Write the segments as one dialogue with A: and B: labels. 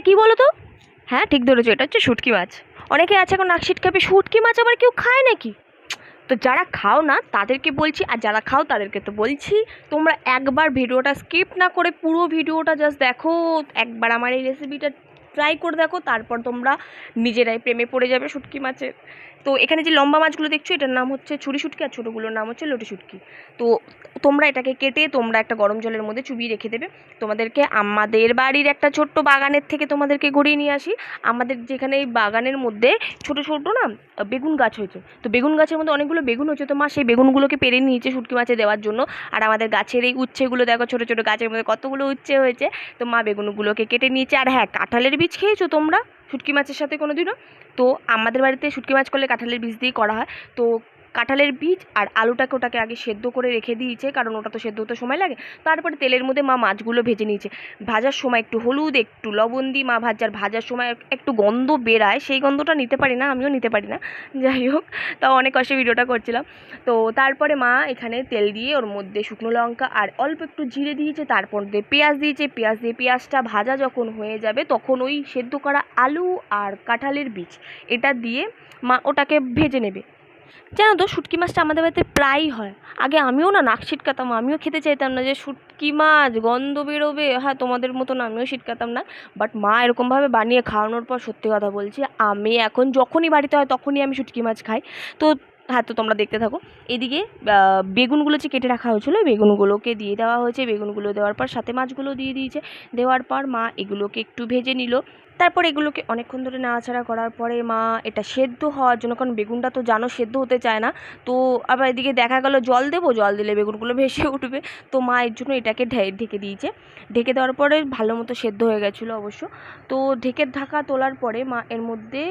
A: এটা কি বলো তো? হ্যাঁ ঠিক ধরেছো, এটা হচ্ছে শুটকি মাছ। অনেকে আছে এখন নাক খাবে শুটকি মাছ আবার কেউ খায় নাকি? তো যারা খাও না, তাদেরকে বলছি, আর যারা খাও, তাদেরকে তো বলছি, তোমরা একবার ভিডিওটা স্কিপ না করে পুরো ভিডিওটা জাস্ট দেখো, একবার আমার এই রেসিপিটা ট্রাই করে দেখো, তারপর তোমরা নিজেরাই প্রেমে পড়ে যাবে শুটকি মাছের তো এখানে যে লম্বা মাছগুলো দেখছ, এটার নাম হচ্ছে ছুরি শুটকি আর ছোটোগুলোর নাম হচ্ছে লটি শুটকি। তো তোমরা এটাকে কেটে তোমরা একটা গরম জলের মধ্যে চুবিয়ে রেখে দেবে। তোমাদেরকে আমাদের বাড়ির একটা ছোট্ট বাগানের থেকে তোমাদেরকে ঘুরিয়ে নিয়ে আসি। আমাদের যেখানে এই বাগানের মধ্যে ছোট ছোট না, বেগুন গাছ হয়েছে। তো বেগুন গাছের মধ্যে অনেকগুলো বেগুন হয়েছে। তো মা, সেই বেগুনগুলোকে পেরে নিয়েছে শুটকি মাছে দেওয়ার জন্য। আর আমাদের গাছের এই উচ্ছেগুলো দেখো, ছোটো ছোটো গাছের মধ্যে কতগুলো উচ্ছে হয়েছে। তো মা বেগুনগুলোকে কেটে নিয়েছে। আর হ্যাঁ কাঁঠালের বীজ খেয়েছো তোমরা? শুটকি মাছের সাথে কোনো দিনও তো আমাদের বাড়িতে শুটকি মাছ করলে কাঁঠালের বীজ দিয়েই করা হয়। তো কাঁঠালের বীজ আর আলুটাকে ওটাকে আগে সেদ্ধ করে রেখে দিয়েছে, কারণ ওটা তো সেদ্ধ হতে সময় লাগে। তারপরে তেলের মধ্যে মা মাছগুলো ভেজে নিয়েছে। ভাজার সময় একটু হলুদ, একটু লবণ দিয়ে মা ভাজার ভাজার সময় একটু গন্ধ বেরায়, সেই গন্ধটা নিতে পারি না, আমিও নিতে পারি না। যাই হোক, তাও অনেক কষ্টে ভিডিওটা করছিলাম। তো তারপরে মা এখানে তেল দিয়ে ওর মধ্যে শুকনো লঙ্কা আর অল্প একটু জিরে দিয়েছে, তারপর দিয়ে পেঁয়াজ দিয়েছে। পেঁয়াজ দিয়ে পেঁয়াজটা ভাজা যখন হয়ে যাবে, তখন ওই সেদ্ধ করা আলু আর কাঁঠালের বীজ, এটা দিয়ে মা ওটাকে ভেজে নেবে। জানো তো, শুটকি মাছটা আমাদের বাড়িতে প্রায়ই হয়। আগে আমিও না নাক ছিটকাতাম, আমিও খেতে চাইতাম না যে শুটকি মাছ, গন্ধ বেরোবে। হ্যাঁ তোমাদের মতন আমিও ছিটকাতাম না। বাট মা এরকমভাবে বানিয়ে খাওয়ানোর পর সত্যি কথা বলছি, আমি এখন যখনই বাড়িতে হয় তখনই আমি শুটকি মাছ খাই। তো হ্যাঁ তো তোমরা দেখতে থাকো। এদিকে বেগুনগুলো যে কেটে রাখা হয়েছিলো, বেগুনগুলোকে দিয়ে দেওয়া হয়েছে। বেগুনগুলো দেওয়ার পর সাথে মাছগুলো দিয়ে দিয়েছে। দেওয়ার পর মা এগুলোকে একটু ভেজে নিল। তারপর এগুলোকে অনেকক্ষণ ধরে নাড়াচাড়া করার পরে, মা, এটা সেদ্ধ হওয়ার জন্য, কারণ বেগুনটা তো জানো সেদ্ধ হতে চায় না। তো আবার এদিকে দেখা গেল, জল দেবো? জল দিলে বেগুনগুলো ভেসে উঠবে। তো মা এর জন্য এটাকে ঢেকে দিয়েছে। ঢেকে দেওয়ার পরে ভালো মতো সেদ্ধ হয়ে গেছিল অবশ্য। তো ঢেকে ঢাকা তোলার পরে মা এর মধ্যে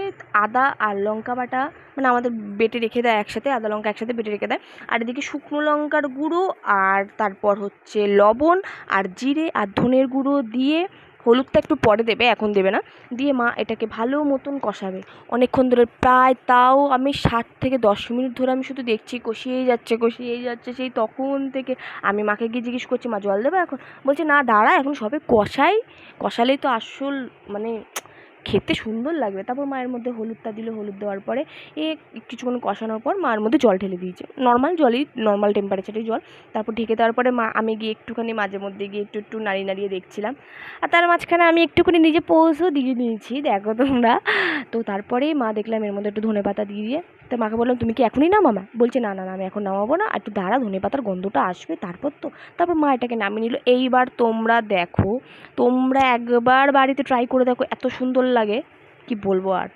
A: আদা আর লঙ্কা বাটা মানে আমাদের বেটে রেখে দেয় একসাথে, আদা লঙ্কা একসাথে বেটে রেখে দেয়। আর এদিকে শুকনো লঙ্কার গুঁড়ো, আর তারপর হচ্ছে লবণ, আর জিরে, আর ধনের গুঁড়ো দিয়ে হলুদটা একটু পরে দেবে, এখন দেবে না। দিয়ে মা এটাকে ভালো মতন কষাবে। অনেকক্ষণ ধরে প্রায় তাও আমি ষাট থেকে দশ মিনিট ধরে আমি শুধু দেখছি, কষিয়েই যাচ্ছে কষিয়েই যাচ্ছে। সেই তখন থেকে আমি মাকে গিয়ে জিজ্ঞেস করছি, মা, জল দেবে এখন? বলছে, না, দাঁড়া, এখন সবে কষাই। কষালেই তো আসল মানে খেতে সুন্দর লাগবে। তারপর মায়ের মধ্যে হলুদটা দিল, হলুদ দেওয়ার পরে এ কিছুক্ষণ কষানোর পর মার মধ্যে জল ঢেলে দিয়েছে। নর্মাল জলই নর্মাল টেম্পারেচারের জল। তারপর ঢেকে দেওয়ার পরে মা, আমি গিয়ে একটুখানি মাঝে মধ্যে গিয়ে একটু একটু নাড়িয়ে নাড়িয়ে দেখছিলাম। আর তার মাঝখানে আমি একটুখানি নিজে পৌঁছও দিয়ে নিয়েছি, দেখো তোমরা। তো তারপরে মা দেখলাম এর মধ্যে একটু ধনে পাতা দিয়ে দিয়ে তো মাকে বললাম, তুমি কি এখনই নামামা বলছে, না না না, আমি এখন নামাবো না। একটু দাঁড়া ধনে পাতার গন্ধটা আসবে, তারপর তো তারপর মা এটাকে নামিয়ে নিল। এইবার তোমরা দেখো, তোমরা একবার বাড়িতে ট্রাই করে দেখো, এত সুন্দর লাগে, কি বলব আর।